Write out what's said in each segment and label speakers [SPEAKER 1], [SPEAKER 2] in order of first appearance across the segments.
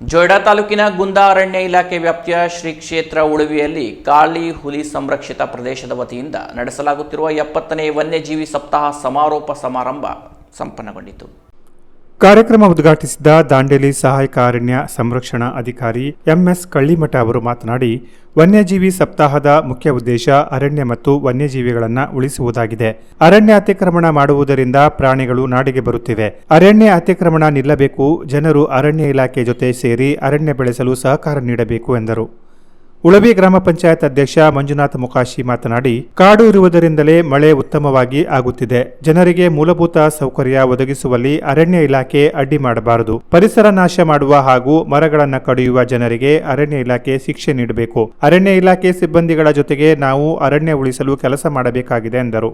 [SPEAKER 1] ಜೊಯ್ಡಾ ತಾಲೂಕಿನ ಗುಂದಾ ಅರಣ್ಯ ಇಲಾಖೆ ವ್ಯಾಪ್ತಿಯ ಶ್ರೀ ಕ್ಷೇತ್ರ ಉಳುವಿಯಲ್ಲಿ ಕಾಳಿ ಹುಲಿ ಸಂರಕ್ಷಿತ ಪ್ರದೇಶದ ವತಿಯಿಂದ ನಡೆಸಲಾಗುತ್ತಿರುವ ಎಪ್ಪತ್ತನೇ ವನ್ಯಜೀವಿ ಸಪ್ತಾಹ ಸಮಾರೋಪ ಸಮಾರಂಭ ಸಂಪನ್ನಗೊಂಡಿತು.
[SPEAKER 2] ಕಾರ್ಯಕ್ರಮ ಉದ್ಘಾಟಿಸಿದ ದಾಂಡೇಲಿ ಸಹಾಯಕ ಅರಣ್ಯ ಸಂರಕ್ಷಣಾ ಅಧಿಕಾರಿ ಎಂಎಸ್ ಕಳ್ಳಿಮಠ ಅವರು ಮಾತನಾಡಿ, ವನ್ಯಜೀವಿ ಸಪ್ತಾಹದ ಮುಖ್ಯ ಉದ್ದೇಶ ಅರಣ್ಯ ಮತ್ತು ವನ್ಯಜೀವಿಗಳನ್ನು ಉಳಿಸುವುದಾಗಿದೆ. ಅರಣ್ಯ ಅತಿಕ್ರಮಣ ಮಾಡುವುದರಿಂದ ಪ್ರಾಣಿಗಳು ನಾಡಿಗೆ ಬರುತ್ತಿವೆ. ಅರಣ್ಯ ಅತಿಕ್ರಮಣ ನಿಲ್ಲಬೇಕು, ಜನರು ಅರಣ್ಯ ಇಲಾಖೆ ಜೊತೆ ಸೇರಿ ಅರಣ್ಯ ಬೆಳೆಸಲು ಸಹಕಾರ ನೀಡಬೇಕು ಎಂದರು. ಉಳವಿ ಗ್ರಾಮ ಪಂಚಾಯತ್ ಅಧ್ಯಕ್ಷ ಮಂಜುನಾಥ ಮುಕಾಶಿ ಮಾತನಾಡಿ, ಕಾಡು ಇರುವುದರಿಂದಲೇ ಮಳೆ ಉತ್ತಮವಾಗಿ ಆಗುತ್ತಿದೆ. ಜನರಿಗೆ ಮೂಲಭೂತ ಸೌಕರ್ಯ ಒದಗಿಸುವಲ್ಲಿ ಅರಣ್ಯ ಇಲಾಖೆ ಅಡ್ಡಿ ಮಾಡಬಾರದು. ಪರಿಸರ ನಾಶ ಮಾಡುವ ಹಾಗೂ ಮರಗಳನ್ನು ಕಡಿಯುವ ಜನರಿಗೆ ಅರಣ್ಯ ಇಲಾಖೆ ಶಿಕ್ಷೆ ನೀಡಬೇಕು. ಅರಣ್ಯ ಇಲಾಖೆ ಸಿಬ್ಬಂದಿಗಳ ಜೊತೆಗೆ ನಾವು ಅರಣ್ಯ ಉಳಿಸಲು ಕೆಲಸ ಮಾಡಬೇಕಾಗಿದೆ ಎಂದರು.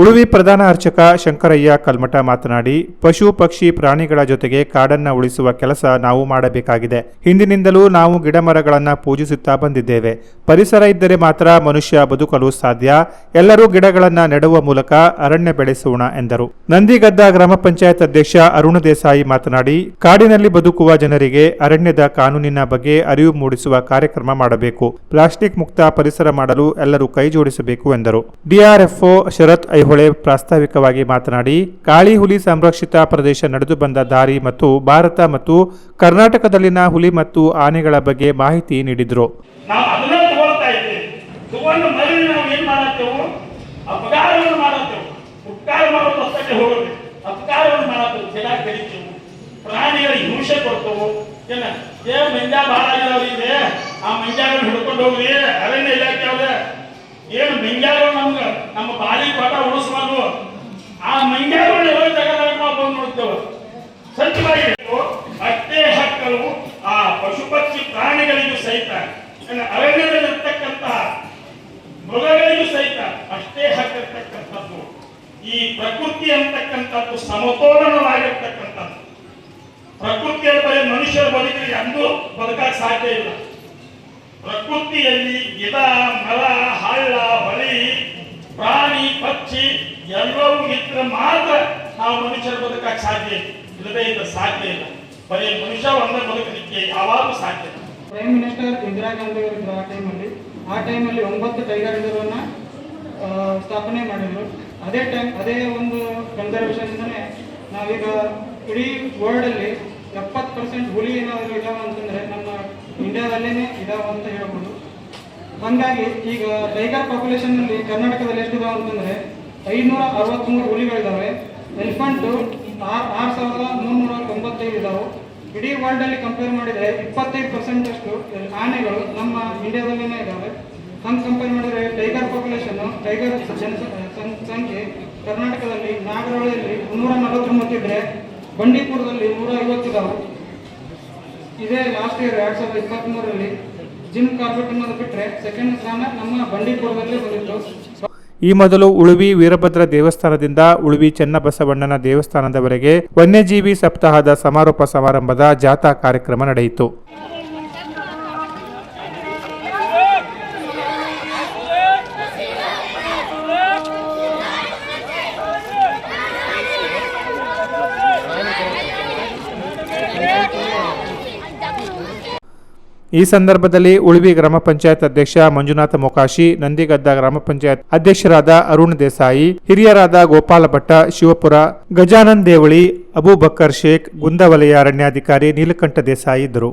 [SPEAKER 2] ಉಳುವಿ ಪ್ರಧಾನ ಅರ್ಚಕ ಶಂಕರಯ್ಯ ಕಲ್ಮಠ ಮಾತನಾಡಿ, ಪಶು, ಪಕ್ಷಿ, ಪ್ರಾಣಿಗಳ ಜೊತೆಗೆ ಕಾಡನ್ನ ಉಳಿಸುವ ಕೆಲಸ ನಾವು ಮಾಡಬೇಕಾಗಿದೆ. ಹಿಂದಿನಿಂದಲೂ ನಾವು ಗಿಡಮರಗಳನ್ನು ಪೂಜಿಸುತ್ತಾ ಬಂದಿದ್ದೇವೆ. ಪರಿಸರ ಇದ್ದರೆ ಮಾತ್ರ ಮನುಷ್ಯ ಬದುಕಲು ಸಾಧ್ಯ. ಎಲ್ಲರೂ ಗಿಡಗಳನ್ನು ನೆಡುವ ಮೂಲಕ ಅರಣ್ಯ ಬೆಳೆಸೋಣ ಎಂದರು. ನಂದಿಗದ್ದ ಗ್ರಾಮ ಪಂಚಾಯತ್ ಅಧ್ಯಕ್ಷ ಅರುಣ ದೇಸಾಯಿ ಮಾತನಾಡಿ, ಕಾಡಿನಲ್ಲಿ ಬದುಕುವ ಜನರಿಗೆ ಅರಣ್ಯದ ಕಾನೂನಿನ ಬಗ್ಗೆ ಅರಿವು ಮೂಡಿಸುವ ಕಾರ್ಯಕ್ರಮ ಮಾಡಬೇಕು. ಪ್ಲಾಸ್ಟಿಕ್ ಮುಕ್ತ ಪರಿಸರ ಮಾಡಲು ಎಲ್ಲರೂ ಕೈ ಜೋಡಿಸಬೇಕು ಎಂದರು. ಡಿಆರ್ಎಫ್ಒ ಶರತ್ ಐಹೊಳೆ ಪ್ರಾಸ್ತಾವಿಕವಾಗಿ ಮಾತನಾಡಿ, ಕಾಳಿ ಹುಲಿ ಸಂರಕ್ಷಿತ ಪ್ರದೇಶ ನಡೆದು ಬಂದ ದಾರಿ ಮತ್ತು ಭಾರತ ಮತ್ತು ಕರ್ನಾಟಕದಲ್ಲಿನ ಹುಲಿ ಮತ್ತು ಆನೆಗಳ ಬಗ್ಗೆ ಮಾಹಿತಿ ನೀಡಿದರು.
[SPEAKER 3] ಆ ಹಿಡ್ಕೊಂಡು ಹೋಗ್ರಿ. ಅರಣ್ಯ ಇಲಾಖೆ ಅವ್ರೆ. ಏನು ಮಂಜಾಗಳು ನಮ್ಗೆ, ನಮ್ಮ ಬಾಳಿ ಪಾಠ ಉಳಿಸ್ಬಾರ್ದು ಆ ಮಂಜಾಗಳು ಹೋಗಿ ನಾವು ಬಂದು ನೋಡ್ತೇವೆ. ಸ್ವಚ್ಛವಾಗಿ ಅಷ್ಟೇ ಹಕ್ಕಲು ಆ ಪಶು ಪಕ್ಷಿ ಪ್ರಾಣಿಗಳಿಗೂ ಸಹಿತ ಅರಣ್ಯದಲ್ಲಿರ್ತಕ್ಕಂತಹ ಮೃಗಗಳಿಗೂ ಸಹಿತ ಅಷ್ಟೇ ಹಕ್ಕಿರ್ತಕ್ಕಂಥದ್ದು. ಈ ಪ್ರಕೃತಿ ಅಂತಕ್ಕಂಥದ್ದು ಸಮತೋಲನವಾಗಿರ್ತಕ್ಕಂಥದ್ದು. ಪ್ರಕೃತಿಯ ಬರೀ ಮನುಷ್ಯರ ಬದುಕಿಗೆ ಅಂದು ಬದುಕಕ್ಕೆ ಸಾಧ್ಯ ಇಲ್ಲ. ಪ್ರಕೃತಿಯಲ್ಲಿ ಗಿಡ, ಮರ, ಹಳ್ಳ ಹೊಳಿ ಎಲ್ಲರೂ ಇದ್ರೆ ಮಾತ್ರ ನಾವು ಮನುಷ್ಯರ ಬದುಕಕ್ಕೆ ಸಾಧ್ಯ ಇಲ್ಲದೆ ಇದ್ರೆ ಸಾಧ್ಯ ಇಲ್ಲ. ಬರೀ ಮನುಷ್ಯ ಒಂದೇ ಬದುಕಲಿಕ್ಕೆ ಯಾವಾಗಲೂ ಸಾಧ್ಯ
[SPEAKER 4] ಪ್ರೈಮ್ ಮಿನಿಸ್ಟರ್ ಇಂದಿರಾ ಗಾಂಧಿ ಅವರಿದ್ರು ಆ ಟೈಮಲ್ಲಿ ಆ ಟೈಮಲ್ಲಿ ಒಂಬತ್ತು ಕೈಗಾರಿಕೆಗಳನ್ನ ಸ್ಥಾಪನೆ ಮಾಡಿದ್ರು. ಅದೇ ಟೈಮ್ ಅದೇ ಒಂದು ಕನ್ಸರ್ವೇಷನ್ನೇ ನಾವೀಗ ಇಡೀ ವರ್ಲ್ಡಲ್ಲಿ ಎಪ್ಪತ್ತು ಪರ್ಸೆಂಟ್ ಹುಲಿ ಏನಾದರೂ ಇದಾವೆ ಅಂತಂದರೆ ನಮ್ಮ ಇಂಡಿಯಾದಲ್ಲೇ ಇದಾವೆ ಅಂತ ಹೇಳ್ಬೋದು. ಹಾಗಾಗಿ ಈಗ ಟೈಗರ್ ಪಾಪ್ಯುಲೇಷನ್ನಲ್ಲಿ ಕರ್ನಾಟಕದಲ್ಲಿ ಎಷ್ಟಿದಾವೆ ಅಂತಂದರೆ ಐನೂರ ಅರವತ್ತ್ಮೂರು ಹುಲಿಗಳಿದ್ದಾವೆ ಎಲಿಫೆಂಟು ಆರು ಆರು ಸಾವಿರದ ಮುನ್ನೂರ ತೊಂಬತ್ತೈದು ಇದಾವೆ. ಇಡೀ ವರ್ಲ್ಡಲ್ಲಿ ಕಂಪೇರ್ ಮಾಡಿದರೆ ಇಪ್ಪತ್ತೈದು ಪರ್ಸೆಂಟಷ್ಟು ಆನೆಗಳು ನಮ್ಮ ಇಂಡಿಯಾದಲ್ಲೇ ಇದ್ದಾವೆ ಹಂಗೆ ಕಂಪೇರ್ ಮಾಡಿದರೆ ಟೈಗರ್ ಪಾಪ್ಯುಲೇಷನ್ನು ಟೈಗರ್ ಜನ ಸಂಖ್ಯೆ ಕರ್ನಾಟಕದಲ್ಲಿ ನಾಗರಹೊಳೆಯಲ್ಲಿ ಮುನ್ನೂರ ನಲವತ್ತೊಂಬತ್ತು ಇದ್ರೆ ಬಂಡೀಪುರದಲ್ಲಿ ನೂರ ಐವತ್ತಿದ್ದಾವೆ ಇದೇ ಲಾಸ್ಟ್ ಇಯರ್ ಎರಡು ಸಾವಿರದ ಇಪ್ಪತ್ತ್ಮೂರರಲ್ಲಿ ಜಿಮ್ ಕಾರ್ಪೆಟ್ ಅನ್ನೋದು ಬಿಟ್ಟರೆ ಸೆಕೆಂಡ್ ಸ್ಥಾನ ನಮ್ಮ ಬಂಡೀಪುರದಲ್ಲೇ ಬಂದಿತ್ತು.
[SPEAKER 2] ಈ ಮೊದಲು ಉಳುವಿ ವೀರಭದ್ರ ದೇವಸ್ಥಾನದಿಂದ ಉಳುವಿ ಚೆನ್ನಬಸವಣ್ಣನ ದೇವಸ್ಥಾನದವರೆಗೆ ವನ್ಯಜೀವಿ ಸಪ್ತಾಹದ ಸಮಾರೋಪ ಸಮಾರಂಭದ ಜಾಥಾ ಕಾರ್ಯಕ್ರಮ ನಡೆಯಿತು. ಈ ಸಂದರ್ಭದಲ್ಲಿ ಉಳುವಿ ಗ್ರಾಮ ಪಂಚಾಯತ್ ಅಧ್ಯಕ್ಷ ಮಂಜುನಾಥ ಮೊಕಾಶಿ, ನಂದಿಗದ್ದ ಗ್ರಾಮ ಪಂಚಾಯತ್ ಅಧ್ಯಕ್ಷರಾದ ಅರುಣ್ ದೇಸಾಯಿ, ಹಿರಿಯರಾದ ಗೋಪಾಲ ಭಟ್ಟ, ಶಿವಪುರ ಗಜಾನಂದ್ ದೇವಳಿ, ಅಬೂಬಕ್ಕರ್ ಶೇಖ್, ಗುಂದವಲಯ ಅರಣ್ಯಾಧಿಕಾರಿ ನೀಲಕಂಠ ದೇಸಾಯಿ ಇದ್ದರು.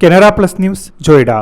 [SPEAKER 2] Canara plus news, Joida.